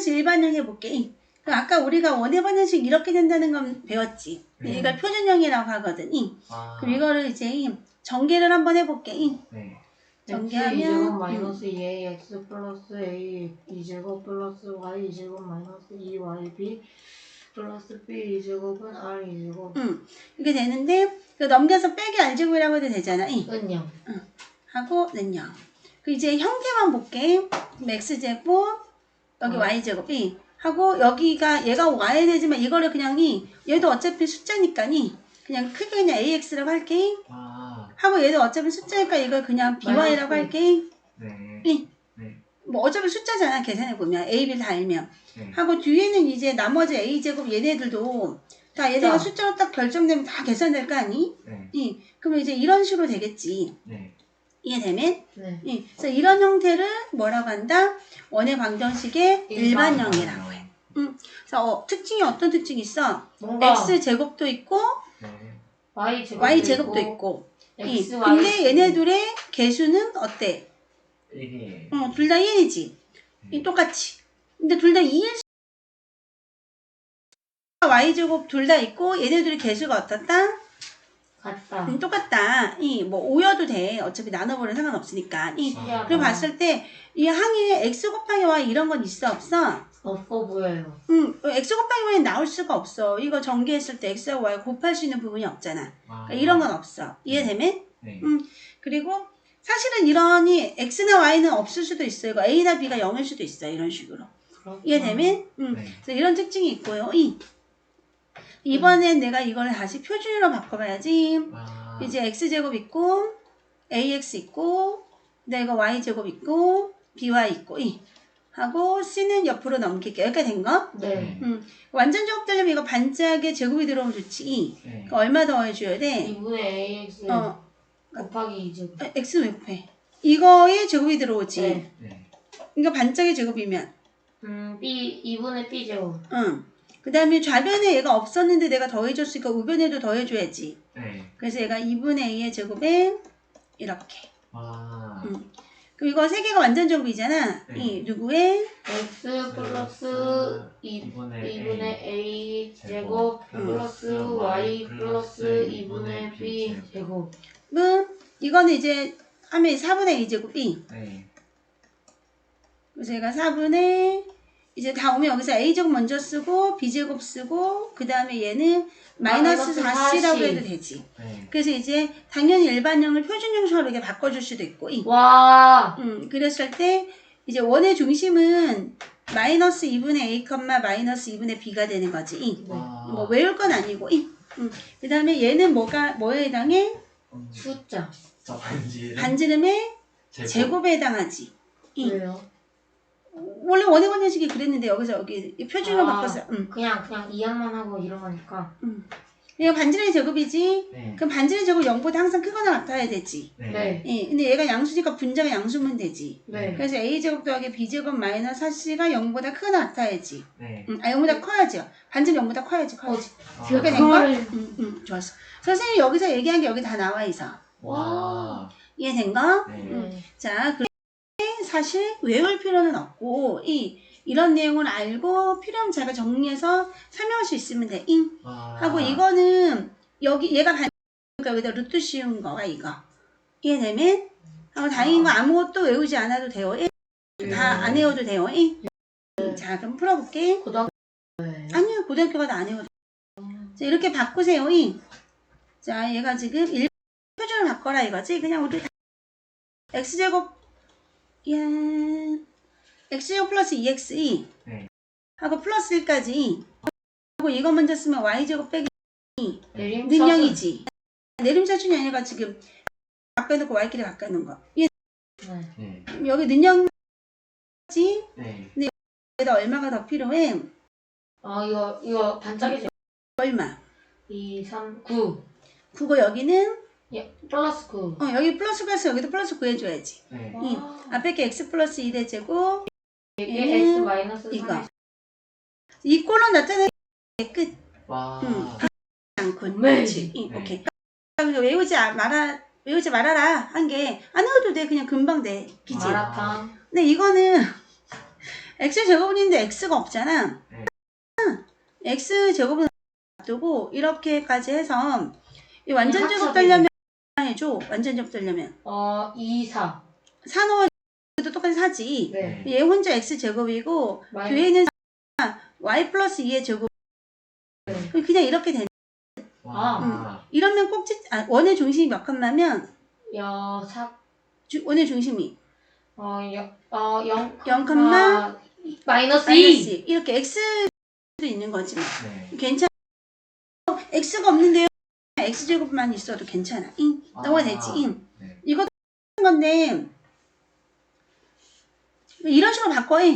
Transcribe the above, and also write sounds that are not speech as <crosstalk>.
방정식 일반형 해 볼게. 그럼 아까 우리가 원의 방정식 이렇게 된다는 건 배웠지. 네. 이걸 표준형이라고 하거든. 아, 그럼 이거를 이제 전개를 한번 해볼게. 네. 전개하면, x 제곱 음. 마이너스 2a x 플러스 a 이 제곱 플러스 y 이 제곱 마이너스 2y b 플러스 b 이 제곱은 r 이 제곱 음, 이렇게 되는데 이거 넘겨서 빼기 알제곱이라고 해도 되잖아. 이. 은영 하고 는요. 그 이제 형태만 볼게. 그럼 x제곱 여기 어. y제곱 이 하고 여기가 얘가 y 되지만 이거를 그냥 이 얘도 어차피 숫자니까 이 그냥 크게 그냥 ax라고 할게. 아, 하고 얘도 어차피 숫자니까 이걸 그냥 by라고 마이너스. 할게. 네. 이. 네. 뭐 어차피 숫자잖아 계산해 보면 a, b 다 알면. 네. 하고 뒤에는 이제 나머지 a제곱 얘네들도 다 얘네가 숫자. 숫자로 딱 결정되면 다 계산될 거 아니? 네. 이 그러면 이제 이런 식으로 되겠지. 네. 이해되면? 네 예, 그래서 이런 형태를 뭐라고 한다? 원의 방정식의 일반. 일반형이라고 해. 음, 그래서 어, 특징이 어떤 특징이 있어? 뭔가 x 제곱도 있고 네. y 제곱도, y 제곱도 있고. 이, x y 근데 얘네들의 개수는 어때? 이게 어, 둘 다 1이지. 이 똑같이. 근데 둘 다 2일 수 y 제곱 둘 다 있고 얘네들의 개수가 어떻다? 같다 음, 똑같다. 이뭐 5여도 돼. 어차피 나눠보면 상관없으니까. 이 신기하다 그리고 봤을 때 이 항에 x 곱하기 y 이런 건 있어 없어? 없어 보여요 음, x 곱하기 y는 나올 수가 없어. 이거 전개했을 때 x와 y 곱할 수 있는 부분이 없잖아. 아, 그러니까 이런 건 없어. 이해되면? 네. 음, 그리고 사실은 이런이 x나 y는 없을 수도 있어요. 이거 a나 b가 0일 수도 있어. 이런 식으로. 그렇구나. 이해되면? 음, 네. 그래서 이런 특징이 있고요. 이. 이번엔 내가 이걸 다시 표준으로 바꿔봐야지. 아, 이제 x제곱 있고 ax 있고 그다음에 이거 y제곱 있고 by 있고 이 하고 c는 옆으로 넘길게 여기까지 된 거? 네 음, 완전 제곱 되려면 이거 반짝에 제곱이 들어오면 좋지 이. 네. 그거 얼마 더 해줘야 돼? 2분의 ax 어, 곱하기 2제곱 아, x는 왜 곱해? 이거에 제곱이 들어오지 네. 네. 그러니까 반짝의 제곱이면 음 b 2분의 b 제곱 응. 그 다음에 좌변에 얘가 없었는데 내가 더해줬으니까 우변에도 더해줘야지 네. 그래서 얘가 2분의 a의 제곱에 이렇게 아, 음. 그럼 이거 세 개가 완전 제곱이잖아. 네. 이 누구의 x 플러스 2 2분의 2분의 a 제곱 제곱 음. 플러스 y 플러스 2분의 b 제곱 은 이거는 이제 하면 4분의 2 제곱이 네. 그래서 얘가 4분의 이제 다 오면 여기서 a 제곱 먼저 쓰고 b 제곱 쓰고 그 다음에 얘는 마이너스 마이너스 4c라고 4c. 해도 되지. 네. 그래서 이제 당연히 일반형을 표준형식으로 이렇게 바꿔줄 수도 있고 이. 와 음, 그랬을 때 이제 원의 중심은 마이너스 2분의 a, 마이너스 2분의 b가 되는 거지. 이. 아, 뭐 외울 건 아니고 이. 음. 그 다음에 얘는 뭐가 뭐에 해당해? 음, 숫자 반지 반지름의 제곱. 제곱에 해당하지. 이. 왜요? 원래 원의 원형식이 그랬는데 여기서 여기 이 표준으로 아. 바꿨어. 음. 그냥 그냥 이항만 하고 이러니까 얘가 반지름의 제곱이지. 네. 그럼 반지름 제곱 0보다 항상 크거나 같아야 되지. 네. 네. 예. 근데 얘가 양수니까 분자가 양수면 되지. 네. 그래서 a 제곱 더하기 b 제곱 마이너스 4c가 0보다 크거나 같아야지. 네. 음, 아 0보다 커야죠. 반지름 0보다 커야지. 커야지. 아, 그렇게 된 거? 그거를- 음, 음, 좋았어. 선생님 여기서 얘기한 게 여기 다 나와 있어. 와. 이해된 거? 네. 네. 자, 사실 외울 필요는 없고 이 이런 내용을 알고 필요하면 제가 정리해서 설명할 수 있으면 돼. 잉 와. 하고 이거는 여기 얘가 반 그러니까 여기다 루트 씌운 거가 이거 이해되면 하고 다행인 거 아무것도 외우지 않아도 돼요. 다 안 외워도 돼요. 잉? 자, 그럼 풀어볼게. 고등학교 네. 아니요, 고등학교가 다안 외워도 돼요. 자, 이렇게 바꾸세요. 잉. 자, 얘가 지금 1 표준을 바꿔라 이거지. 그냥 우리 다 x제곱 야 x제곱 플러스 2x 네. 하고 플러스 1까지 하고 이거 먼저 쓰면 y제곱 빼기 내림 능령이지. 내림차순이 아니라 지금 바꿔놓고 y끼리 바꿔놓은 거. 얘 네. 네. 여기 능령지 네. 여기다 얼마가 더 필요해? 어 이거 이거 반짝이 얼마? 2 3 9 그거 여기는 예, 플러스 9 어 여기 플러스 플러스 여기도 플러스 9 해줘야지. 네. 이 앞에 게 x 플러스 2 대 제곱 이게 얘는 x 마이너스 이거. 3 이 꼴로 나타내는 게 끝. 와. 음. 않고 네. 그렇지. 이, 네. 오케이. 그러니까 외우지 아- 말아 외우지 말아라 한 게 안 외워도 돼 그냥 금방 돼. 그치? 마라탕 근데 이거는 <laughs> x 제곱은 있는데 x가 없잖아. 네. x 제곱은 놔두고 이렇게까지 해서 이 완전 제곱 합쳐지네. 되려면 해줘. 완전 제곱 되려면 어, 2, 4. 4 넣어도 똑같이 4지. 네. 얘 혼자 x 제곱이고 마이너스- 뒤에는 y 플러스 2의 제곱. 네. 그럼 그냥 이렇게 되는. 와. 이러면 꼭지 아, 원의 중심이 몇 칸마면 여, 4, 주- 원의 중심이 어, 여, 어, 0, 0 칸마 마이너스 마이너스 2. 2 이렇게 x도 있는 거지. 뭐. 네. 괜찮아. x가 없는데요. X 제곱만 있어도 괜찮아. 잉 너가 아. 잉 네. 이거 건데 이런 식으로 바꿔. 잉.